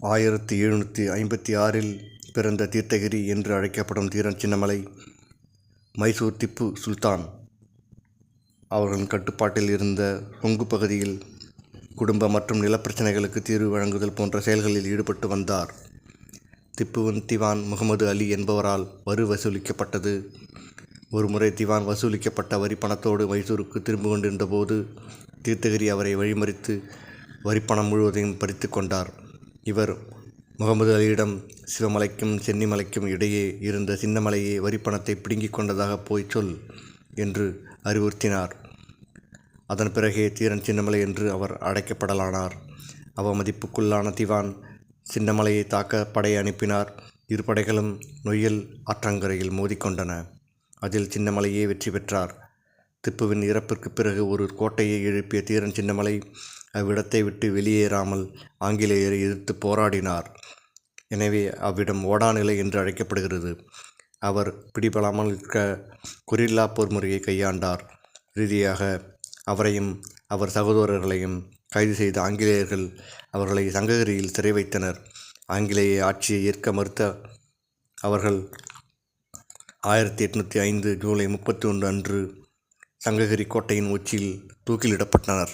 ஆயிரத்தி எழுநூற்றி ஐம்பத்தி ஆறில் பிறந்த தீர்த்தகிரி என்று அழைக்கப்படும் தீரன் சின்னமலை மைசூர் திப்பு சுல்தான் அவர்களின் கட்டுப்பாட்டில் இருந்த கொங்கு பகுதியில் குடும்ப மற்றும் நிலப்பிரச்சனைகளுக்கு தீர்வு வழங்குதல் போன்ற செயல்களில் ஈடுபட்டு வந்தார். திப்புவின் திவான் முகமது அலி என்பவரால் வரி வசூலிக்கப்பட்டது. ஒருமுறை திவான் வசூலிக்கப்பட்ட வரி பணத்தோடு மைசூருக்கு திரும்பிக் கொண்டிருந்தபோது தீர்த்தகிரி அவரை வழிமறித்து வரிப்பணம் முழுவதையும் பறித்து கொண்டார். இவர் முகமது அலியிடம் சிவமலைக்கும் சென்னிமலைக்கும் இடையே இருந்த சின்னமலையே வரிப்பணத்தை பிடுங்கிக் கொண்டதாக போய் சொல் என்று அறிவுறுத்தினார். அதன் பிறகே தீரன் சின்னமலை என்று அவர் அழைக்கப்படலானார் அவமதிப்புக்குள்ளான திவான் சின்னமலையை தாக்க படை அனுப்பினார். இரு படைகளும் நொய்யல் ஆற்றங்கரையில் மோதிக்கொண்டன அதில் சின்னமலையே வெற்றி பெற்றார். திப்புவின் இறப்பிற்கு பிறகு ஒரு கோட்டையை எழுப்பிய தீரன் சின்னமலை அவ்விடத்தை விட்டு வெளியேறாமல் ஆங்கிலேயரை எதிர்த்து போராடினார். எனவே அவ்விடம் ஓடாநிலை என்று அழைக்கப்படுகிறது. அவர் பிடிபடாமல் இருக்க கொரில்லா போர் முறையை கையாண்டார். இறுதியாக அவரையும் அவர் சகோதரர்களையும் கைது செய்த ஆங்கிலேயர்கள் அவர்களை சங்ககிரியில் சிறை வைத்தனர். ஆங்கிலேய ஆட்சியை ஏற்க மறுத்த அவர்கள் ஆயிரத்தி எட்நூற்றி ஐந்து ஜூலை முப்பத்தி ஒன்று அன்று சங்ககிரி கோட்டையின் உச்சியில் தூக்கிலிடப்பட்டனர்.